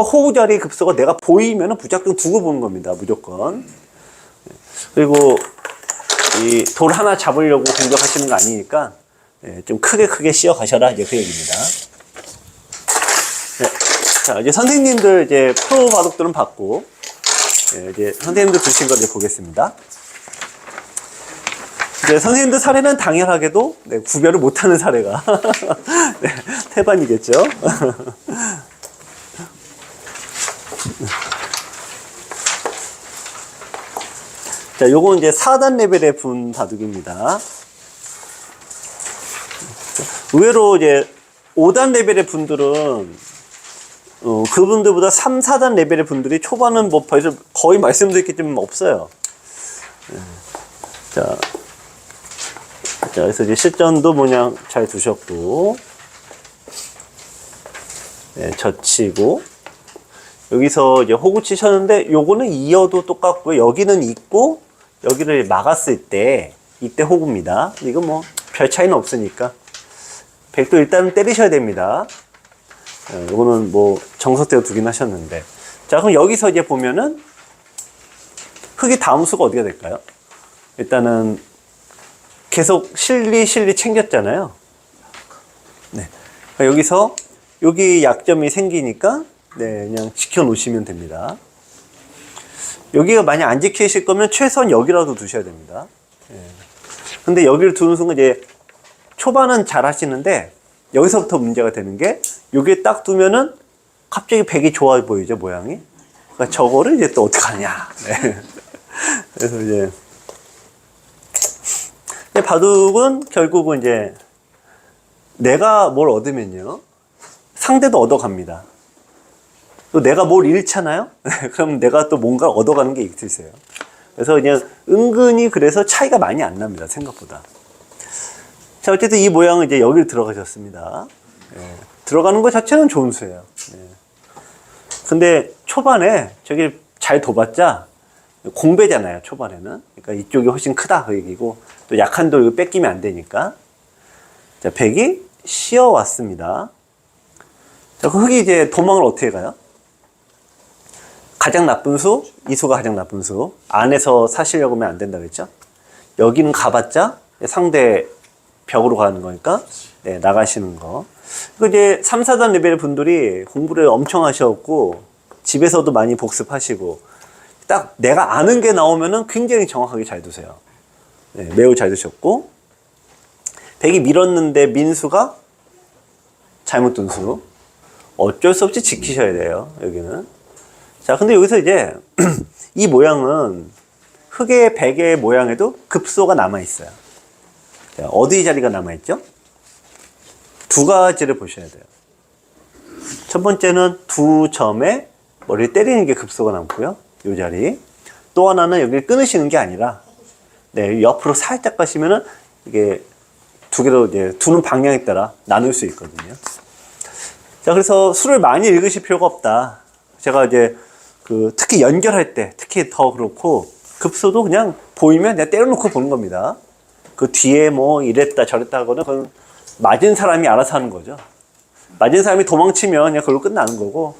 호구 자리 급소가 내가 보이면은 무작정 두고 보는 겁니다. 무조건. 그리고 이 돌 하나 잡으려고 공격하시는 거 아니니까 예, 좀 크게 크게 씌어 가셔라 이제 그 얘기입니다. 네. 자 이제 선생님들 이제 프로 바둑들은 받고 예, 이제 선생님들 두신 거 이제 보겠습니다. 이제 선생님들 사례는 당연하게도 네, 구별을 못하는 사례가 네, 태반이겠죠. 자, 요건 이제 4단 레벨의 분 바둑입니다. 의외로 이제 5단 레벨의 분들은 어, 그분들보다 3, 4단 레벨의 분들이 초반은 뭐 벌써 거의 말씀드렸겠지만 없어요. 예. 자, 자, 그래서 이제 실전도 모양 잘 두셨고, 네, 젖히고, 여기서 이제 호구 치셨는데, 요거는 이어도 똑같고요. 여기는 있고, 여기를 막았을 때, 이때 호구입니다. 이건 뭐, 별 차이는 없으니까. 백도 일단 때리셔야 됩니다. 예, 요거는 뭐, 정석대로 두긴 하셨는데. 자, 그럼 여기서 이제 보면은, 흙이 다음 수가 어디가 될까요? 일단은, 계속 실리 실리 챙겼잖아요. 네. 그러니까 여기서 여기 약점이 생기니까 네, 그냥 지켜 놓으시면 됩니다. 여기가 만약 안 지키실 거면 최소한 여기라도 두셔야 됩니다. 예. 근데 여기를 두는 순간 이제 초반은 잘 하시는데 여기서부터 문제가 되는 게 여기에 딱 두면은 갑자기 백이 좋아 보이죠, 모양이. 그러니까 저거를 이제 또 어떡하냐. 네. 그래서 이제 바둑은 결국은 이제 내가 뭘 얻으면요. 상대도 얻어갑니다. 또 내가 뭘 잃잖아요? 그럼 내가 또 뭔가 얻어가는 게 있으세요. 그래서 그냥 은근히 그래서 차이가 많이 안 납니다. 생각보다. 자, 어쨌든 이 모양은 이제 여기를 들어가셨습니다. 예, 들어가는 것 자체는 좋은 수예요. 예. 근데 초반에 저기 잘 둬봤자 공배잖아요, 초반에는. 그러니까 이쪽이 훨씬 크다, 그 얘기고. 또 약한 돌 이거 뺏기면 안 되니까. 자, 백이 씌어 왔습니다. 자, 그 흙이 이제 도망을 어떻게 가요? 가장 나쁜 수, 이 수가 가장 나쁜 수. 안에서 사시려고 하면 안 된다 그랬죠? 여기는 가봤자 상대 벽으로 가는 거니까, 네, 나가시는 거. 그 이제 3, 4단 레벨의 분들이 공부를 엄청 하셨고, 집에서도 많이 복습하시고, 딱 내가 아는 게 나오면은 굉장히 정확하게 잘 두세요. 네, 매우 잘 두셨고, 백이 밀었는데 민수가 잘못 둔 수. 어쩔 수 없이 지키셔야 돼요, 여기는. 자, 근데 여기서 이제 이 모양은 흙의 백의 모양에도 급소가 남아있어요. 자, 어디 자리가 남아있죠? 두 가지를 보셔야 돼요. 첫 번째는 두 점에 머리를 때리는 게 급소가 남고요. 이 자리. 또 하나는 여기를 끊으시는 게 아니라, 네, 옆으로 살짝 가시면은 이게 두 개로 이제 두는 방향에 따라 나눌 수 있거든요. 자, 그래서 수를 많이 읽으실 필요가 없다. 제가 이제 그 특히 연결할 때 특히 더 그렇고 급소도 그냥 보이면 그냥 때려놓고 보는 겁니다. 그 뒤에 뭐 이랬다 저랬다 하거나 그건 맞은 사람이 알아서 하는 거죠. 맞은 사람이 도망치면 그냥 그걸로 끝나는 거고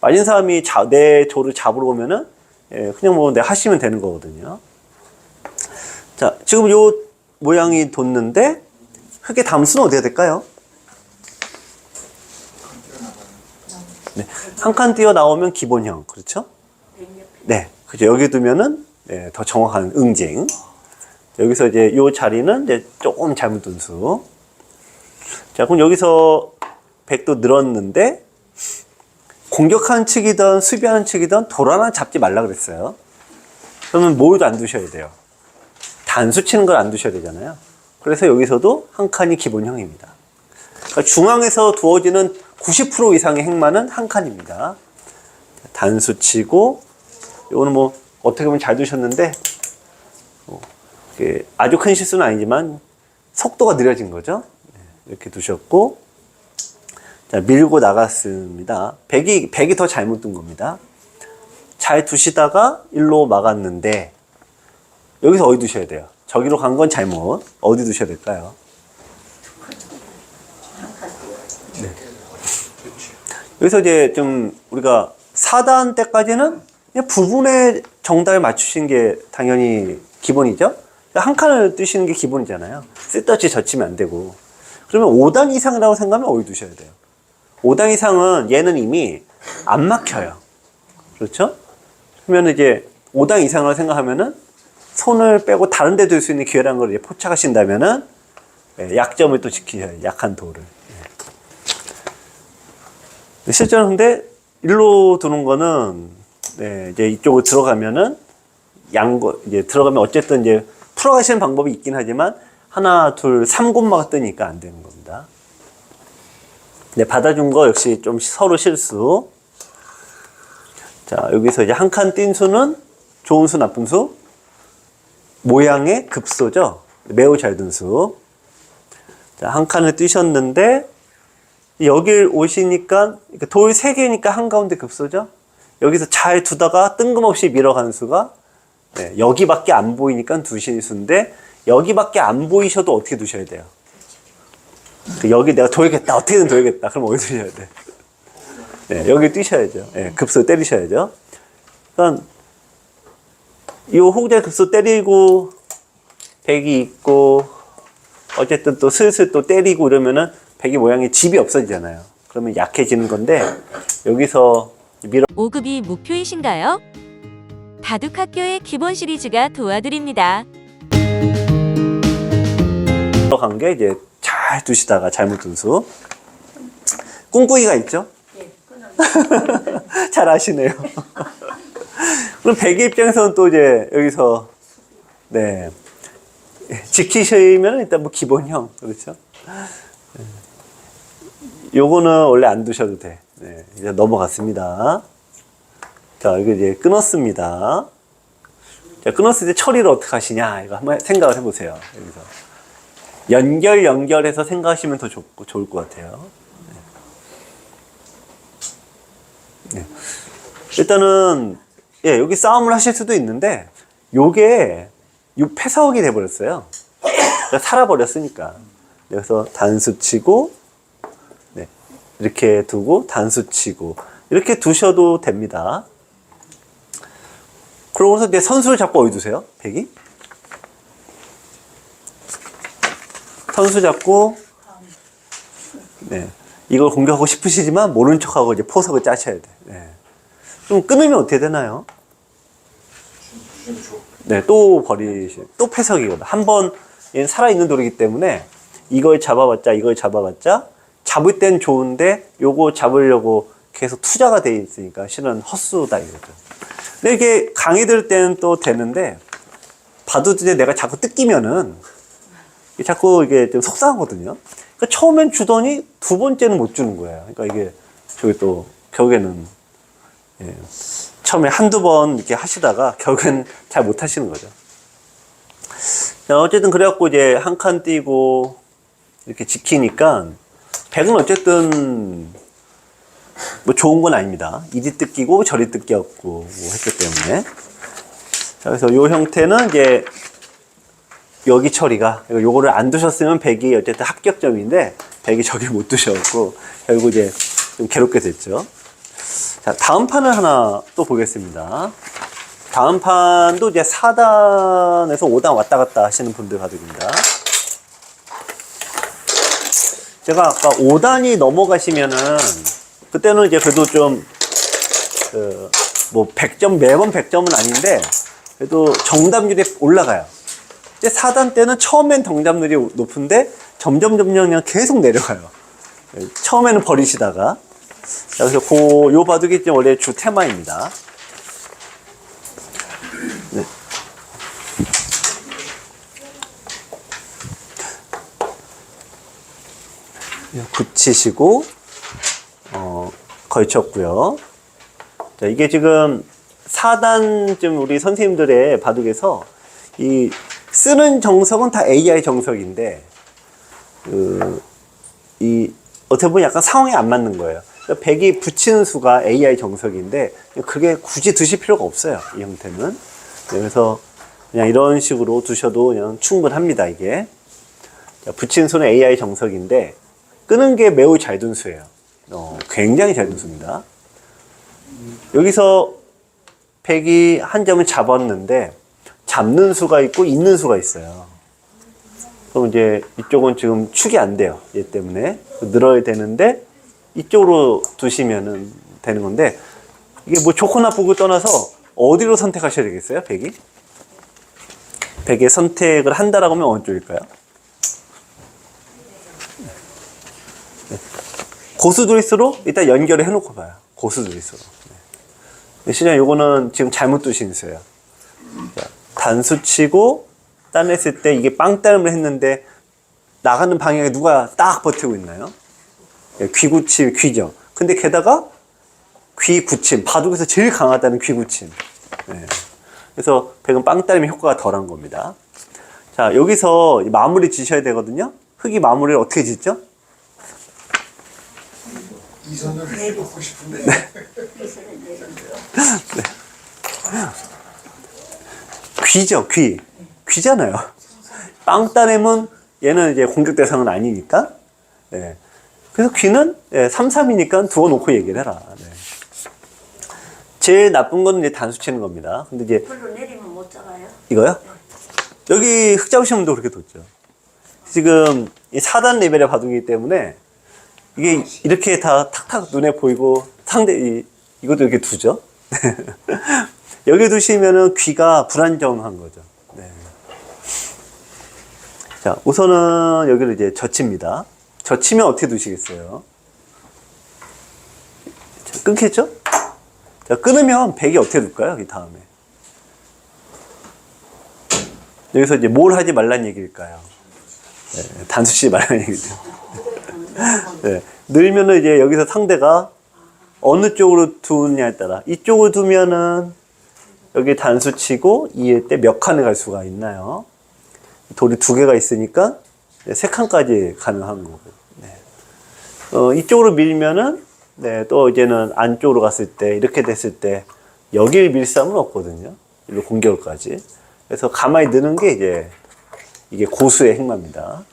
맞은 사람이 자, 내 조를 잡으러 오면은 예, 그냥 뭐 내 하시면 되는 거거든요. 자, 지금 요 모양이 뒀는데 흙의 담수는 어디가 될까요? 네, 한 칸 뛰어 나오면 기본형, 그렇죠? 네, 그죠. 여기 두면은 네, 더 정확한 응징. 여기서 이제 요 자리는 이제 조금 잘못 둔 수. 자, 그럼 여기서 백도 늘었는데 공격하는 측이든 수비하는 측이든 돌 하나 잡지 말라 그랬어요. 그러면 뭘도 안 두셔야 돼요. 단수 치는 걸 안 두셔야 되잖아요. 그래서 여기서도 한 칸이 기본형입니다. 그러니까 중앙에서 두어지는 90% 이상의 행마는 한 칸입니다. 단수 치고, 이거는 뭐, 어떻게 보면 잘 두셨는데, 어, 아주 큰 실수는 아니지만, 속도가 느려진 거죠. 네, 이렇게 두셨고, 자, 밀고 나갔습니다. 백이, 백이 더 잘못 둔 겁니다. 잘 두시다가 일로 막았는데, 여기서 어디 두셔야 돼요? 저기로 간 건 잘못. 어디 두셔야 될까요? 여기서 이제 좀 우리가 4단 때까지는 부분의 정답에 맞추신 게 당연히 기본이죠. 한 칸을 뜨시는 게 기본이잖아요. 쓸데없이 젖히면 안 되고. 그러면 5단 이상이라고 생각하면 어디 두셔야 돼요? 5단 이상은 얘는 이미 안 막혀요. 그렇죠? 그러면 이제 5단 이상으로 생각하면은 손을 빼고 다른 데 둘 수 있는 기회라는 걸 이제 포착하신다면은 예, 약점을 또 지키셔야죠. 약한 돌을. 예. 실제로 근데 일로 두는 거는 네, 이제 이쪽으로 들어가면은 양거 이제 들어가면 어쨌든 이제 풀어가시는 방법이 있긴 하지만 하나, 둘, 삼 곳마가 뜨니까 안 되는 겁니다. 네, 받아준 거 역시 좀 서로 실수. 자, 여기서 이제 한 칸 띈 수는 좋은 수, 나쁜 수. 모양의 급소죠. 매우 잘 든 수. 자, 한 칸을 뛰셨는데, 여길 오시니까, 돌 세 개니까 한가운데 급소죠. 여기서 잘 두다가 뜬금없이 밀어가는 수가, 네, 여기밖에 안 보이니까 두신 수인데, 여기밖에 안 보이셔도 어떻게 두셔야 돼요? 그 여기 내가 돌겠다. 어떻게든 돌겠다. 그럼 어디 두셔야 돼? 네, 여기 뛰셔야죠. 네, 급소 때리셔야죠. 그러니까 이 호구대 급소 때리고 백이 있고 어쨌든 또 슬슬 또 때리고 이러면은 백이 모양이 집이 없어지잖아요. 그러면 약해지는 건데 여기서 밀어 5급이 목표이신가요? 바둑학교의 기본 시리즈가 도와드립니다. 간게 이제 잘 두시다가 잘못 둔 수. 꿍꿍이가 있죠? 잘 아시네요. 그럼 백의 입장에서는 또 이제 여기서 네 지키시면 일단 뭐 기본형 그렇죠? 네. 요거는 원래 안 두셔도 돼. 네, 이제 넘어갔습니다. 자, 이거 이제 끊었습니다. 자, 끊었을 때 처리를 어떻게 하시냐 이거 한번 생각을 해보세요. 여기서 연결 연결해서 생각하시면 더 좋, 좋을 것 같아요. 네. 네. 일단은 예, 여기 싸움을 하실 수도 있는데 요게 요 패석이 돼 버렸어요. 그러니까 살아버렸으니까. 그래서 단수 치고 네. 이렇게 두고 단수 치고 이렇게 두셔도 됩니다. 그러고서 이제 선수를 잡고 어디 두세요? 백이? 선수 잡고 네. 이걸 공격하고 싶으시지만 모른 척하고 이제 포석을 짜셔야 돼. 네. 그럼 끊으면 어떻게 되나요? 네, 또 버리시, 또 패석이거든. 한 번, 얘는 살아있는 돌이기 때문에 이걸 잡아봤자, 이걸 잡아봤자, 잡을 땐 좋은데, 요거 잡으려고 계속 투자가 돼 있으니까 실은 헛수다 이거죠. 근데 이게 강의 들 때는 또 되는데, 이제 내가 자꾸 뜯기면은, 자꾸 이게 좀 속상하거든요. 그러니까 처음엔 주더니 두 번째는 못 주는 거예요. 그러니까 이게 저기 또 결국에는 예, 처음에 한두 번 이렇게 하시다가 결국엔 잘 못 하시는 거죠. 자, 어쨌든 그래갖고 이제 한칸 띄고 이렇게 지키니까 백은 어쨌든 뭐 좋은 건 아닙니다. 이리 뜯기고 저리 뜯기었고 뭐 했기 때문에. 자, 그래서 요 형태는 이제 여기 처리가 요거를 안 두셨으면 100이 어쨌든 합격점인데 100이 저기 못 두셨고 결국 이제 좀 괴롭게 됐죠. 자, 다음 판을 하나 또 보겠습니다. 다음 판도 이제 4단에서 5단 왔다 갔다 하시는 분들 바둑입니다. 제가 아까 5단이 넘어가시면은 그때는 이제 그래도 좀 그, 뭐 100점 매번 100점은 아닌데 그래도 정답률이 올라가요. 이제 4단 때는 처음엔 정답률이 높은데 점점 점점 그냥 계속 내려가요. 처음에는 버리시다가 자, 그래서 그, 요 바둑이 원래 주 테마입니다. 굳히시고, 어, 걸쳤고요. 자, 이게 지금 4단쯤 우리 선생님들의 바둑에서 이 쓰는 정석은 다 AI 정석인데, 그, 이, 어떻게 보면 약간 상황에 안 맞는 거예요. 그러니까 백이 붙이는 수가 AI 정석인데, 그게 굳이 두실 필요가 없어요. 이 형태는. 네, 그래서 그냥 이런 식으로 두셔도 그냥 충분합니다, 이게. 자, 붙이는 수는 AI 정석인데, 끄는 게 매우 잘 둔 수예요. 어, 굉장히 잘 둔 수입니다. 여기서 100이 한 점을 잡았는데 잡는 수가 있고 있는 수가 있어요. 그럼 이제 이쪽은 지금 축이 안 돼요. 얘 때문에 늘어야 되는데 이쪽으로 두시면은 되는 건데 이게 뭐 좋고 나쁘고 떠나서 어디로 선택하셔야 되겠어요? 100이? 100의 선택을 한다라고 하면 어느 쪽일까요? 고수도리스로 일단 연결을 해놓고 봐요. 고수도리스로. 네. 시장 요거는 지금 잘못 두신. 자, 단수 치고 따냈을 때 이게 빵따름을 했는데 나가는 방향에 누가 딱 버티고 있나요? 예, 귀구침, 귀죠. 근데 게다가 귀구침, 바둑에서 제일 강하다는 귀구침. 네. 그래서 백은 빵따름의 효과가 덜한 겁니다. 자, 여기서 이 마무리 지셔야 되거든요. 흙이 마무리를 어떻게 짓죠? 이선을 해보고 싶은데 귀죠, 귀. 귀잖아요. 빵따nem은 얘는 이제 공격 대상은 아니니까. 예. 그래서 귀는 예, 3, 3이니까 두어 놓고 얘기를 해라. 네. 제일 나쁜 거는 이제 단수 치는 겁니다. 근데 이제 불로 내리면 못 잡아요. 이거요? 여기 흙 잡으시는 분도 그렇게 뒀죠. 지금 이 4단 레벨의 바둑이기 때문에 이게 이렇게 다 탁탁 눈에 보이고 상대, 이, 이것도 이렇게 두죠. 여기 두시면은 귀가 불안정한 거죠. 네. 자, 우선은 여기를 이제 젖힙니다. 젖히면 어떻게 두시겠어요? 자, 끊겠죠? 자, 끊으면 백이 어떻게 둘까요? 이 다음에. 여기서 이제 뭘 하지 말란 얘기일까요? 네, 단수치 말란 얘기죠. 네, 늘면은 이제 여기서 상대가 어느 쪽으로 두느냐에 따라 이쪽으로 두면은 여기 단수 치고 이에 때몇 칸을 갈 수가 있나요? 돌이 두 개가 있으니까 네, 세 칸까지 가능한 거고. 네. 어, 이쪽으로 밀면은 네, 또 이제는 안쪽으로 갔을 때 이렇게 됐을 때 여길 밀 수는 없거든요. 일로 공격까지. 그래서 가만히 넣는 게 이제 이게 고수의 행마입니다.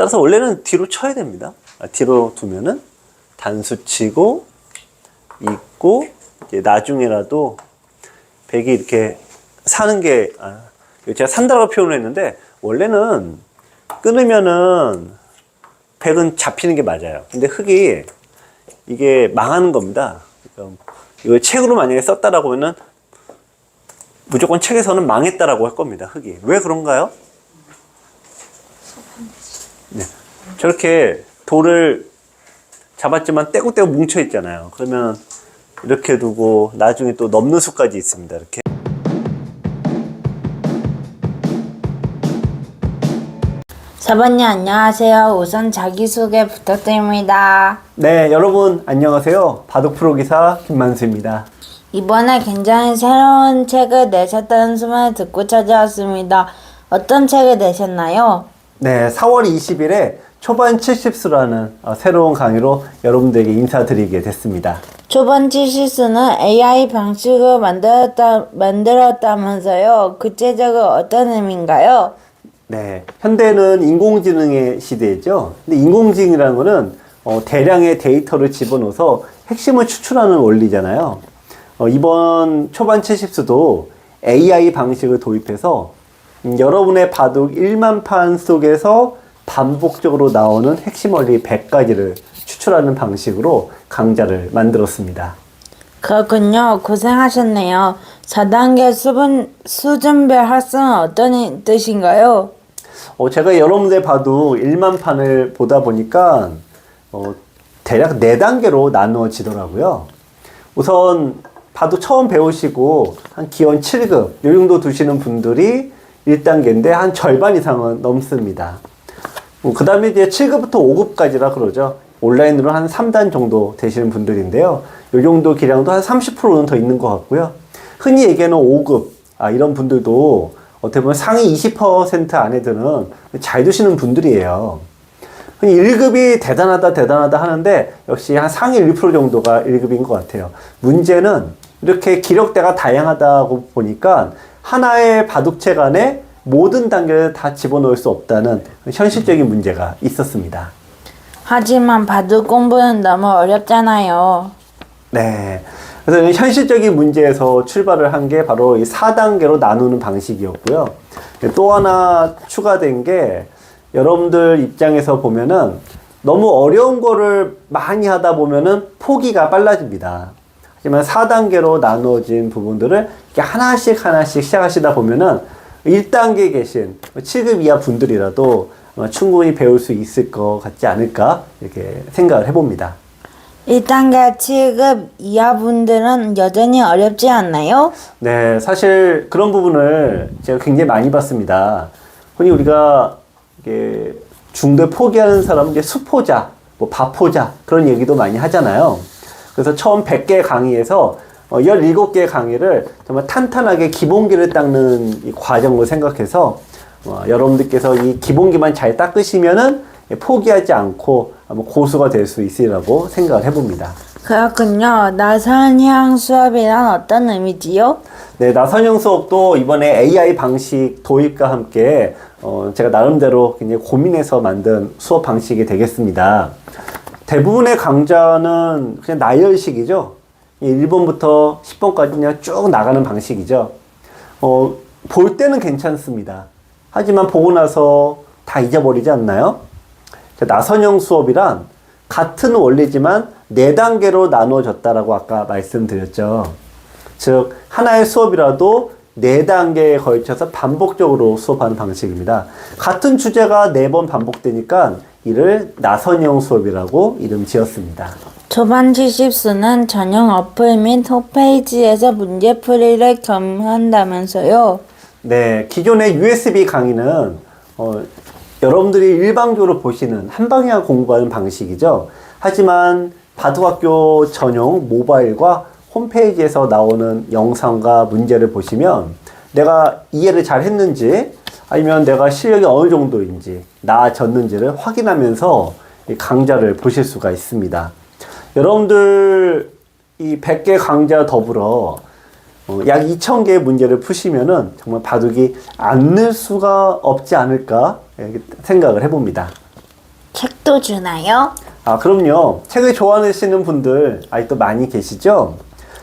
따라서 원래는 뒤로 쳐야 됩니다. 아, 뒤로 두면은 단수 치고 있고 나중에라도 백이 이렇게 사는 게 아, 제가 산다라고 표현을 했는데 원래는 끊으면은 백은 잡히는 게 맞아요. 근데 흙이 이게 망하는 겁니다. 이거 책으로 만약에 썼다라고 하면은 무조건 책에서는 망했다라고 할 겁니다. 흙이 왜 그런가요? 네. 저렇게 돌을 잡았지만 떼고떼고 뭉쳐 있잖아요. 그러면 이렇게 두고 나중에 또 넘는 수까지 있습니다. 이렇게. 사번님 안녕하세요. 우선 자기소개 부탁드립니다. 네, 여러분 안녕하세요. 바둑 프로 기사 김만수입니다. 이번에 굉장히 새로운 책을 내셨다는 소문을 듣고 찾아왔습니다. 어떤 책을 내셨나요? 네, 4월 20일에 초반 70수라는 어, 새로운 강의로 여러분들에게 인사드리게 됐습니다. 초반치 실수는 AI 방식을 만들었다, 만들었다면서요. 구체적으로 어떤 의미인가요? 네, 현대는 인공지능의 시대죠. 근데 인공지능이라는 거는 어, 대량의 데이터를 집어넣어서 핵심을 추출하는 원리잖아요. 어, 이번 초반 70수도 AI 방식을 도입해서 음, 여러분의 바둑 1만 판 속에서 반복적으로 나오는 핵심 원리 100가지를 추출하는 방식으로 강좌를 만들었습니다. 그렇군요. 고생하셨네요. 4단계 수분, 수준별 학습은 어떤 뜻인가요? 어, 제가 여러분들 봐도 1만 판을 보다 보니까 어, 대략 4단계로 나누어지더라고요. 우선 봐도 처음 배우시고 한 기원 7급 요 정도 두시는 분들이 1단계인데 한 절반 이상은 넘습니다. 그 다음에 이제 7급부터 5급까지라 그러죠. 온라인으로 한 3단 정도 되시는 분들인데요. 요 정도 기량도 한 30%는 더 있는 것 같고요. 흔히 얘기하는 5급, 아, 이런 분들도 어떻게 보면 상위 20% 안에 드는 잘 두시는 분들이에요. 흔히 1급이 대단하다, 대단하다 하는데 역시 한 상위 1% 정도가 1급인 것 같아요. 문제는 이렇게 기력대가 다양하다고 보니까 하나의 바둑책 안에 모든 단계를 다 집어넣을 수 없다는 현실적인 문제가 있었습니다. 하지만 바둑 공부는 너무 어렵잖아요. 네. 그래서 이 현실적인 문제에서 출발을 한 게 바로 이 4단계로 나누는 방식이었고요. 또 하나 추가된 게 여러분들 입장에서 보면은 너무 어려운 거를 많이 하다 보면은 포기가 빨라집니다. 하지만 4단계로 나누어진 부분들을 이렇게 하나씩 하나씩 시작하시다 보면은 1단계에 계신 7급 이하 분들이라도 충분히 배울 수 있을 것 같지 않을까 이렇게 생각을 해봅니다. 1단계 7급 이하 분들은 여전히 어렵지 않나요? 네, 사실 그런 부분을 제가 굉장히 많이 봤습니다. 흔히 우리가 이게 중대 포기하는 사람은 이제 수포자, 뭐 바포자 그런 얘기도 많이 하잖아요. 그래서 처음 100개 강의에서 어, 17개 강의를 정말 탄탄하게 기본기를 닦는 이 과정을 생각해서 어, 여러분들께서 이 기본기만 잘 닦으시면은 포기하지 않고 아마 고수가 될 수 있으리라고 생각을 해봅니다. 그렇군요. 나선형 수업이란 어떤 의미지요? 네, 나선형 수업도 이번에 AI 방식 도입과 함께 어, 제가 나름대로 굉장히 고민해서 만든 수업 방식이 되겠습니다. 대부분의 강좌는 그냥 나열식이죠. 1번부터 10번까지 그냥 쭉 나가는 방식이죠. 어, 볼 때는 괜찮습니다. 하지만 보고 나서 다 잊어버리지 않나요? 자, 나선형 수업이란 같은 원리지만 네 단계로 나누어졌다라고 아까 말씀드렸죠. 즉 하나의 수업이라도 네 단계에 걸쳐서 반복적으로 수업하는 방식입니다. 같은 주제가 네번 반복되니까 이를 나선형 수업이라고 이름 지었습니다. 초반 70수는 전용 어플 및 홈페이지에서 문제풀이를 겸한다면서요. 네, 기존의 USB 강의는 어, 여러분들이 일방적으로 보시는 한 방향 공부하는 방식이죠. 하지만 바둑학교 전용 모바일과 홈페이지에서 나오는 영상과 문제를 보시면 내가 이해를 잘 했는지 아니면 내가 실력이 어느 정도인지 나아졌는지를 확인하면서 이 강좌를 보실 수가 있습니다. 여러분들 이 100개 강좌 더불어 어, 약 2,000개의 문제를 푸시면은 정말 바둑이 안 늘 수가 없지 않을까 이렇게 생각을 해봅니다. 책도 주나요? 아, 그럼요. 책을 좋아하시는 분들 아직도 많이 계시죠?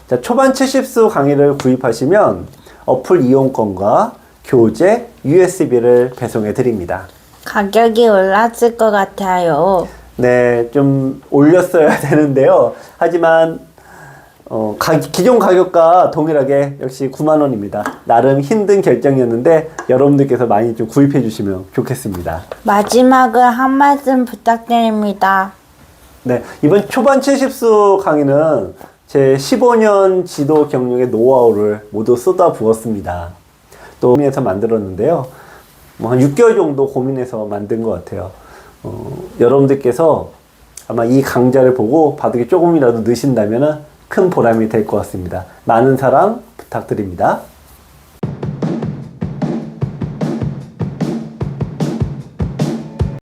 자, 초반 70수 강의를 구입하시면 어플 이용권과 교재, USB를 배송해 드립니다. 가격이 올랐을 것 같아요. 네, 좀 올렸어야 되는데요. 하지만 어, 가- 기존 가격과 동일하게 역시 9만 원입니다. 나름 힘든 결정이었는데 여러분들께서 많이 좀 구입해 주시면 좋겠습니다. 마지막으로 한 말씀 부탁드립니다. 네, 이번 초반 70수 강의는 제 15년 지도 경력의 노하우를 모두 쏟아 부었습니다. 또 고민해서 만들었는데요. 뭐 한 6개월 정도 고민해서 만든 것 같아요. 어, 여러분들께서 아마 이 강좌를 보고 바둑이 조금이라도 느신다면 큰 보람이 될 것 같습니다. 많은 사랑 부탁드립니다.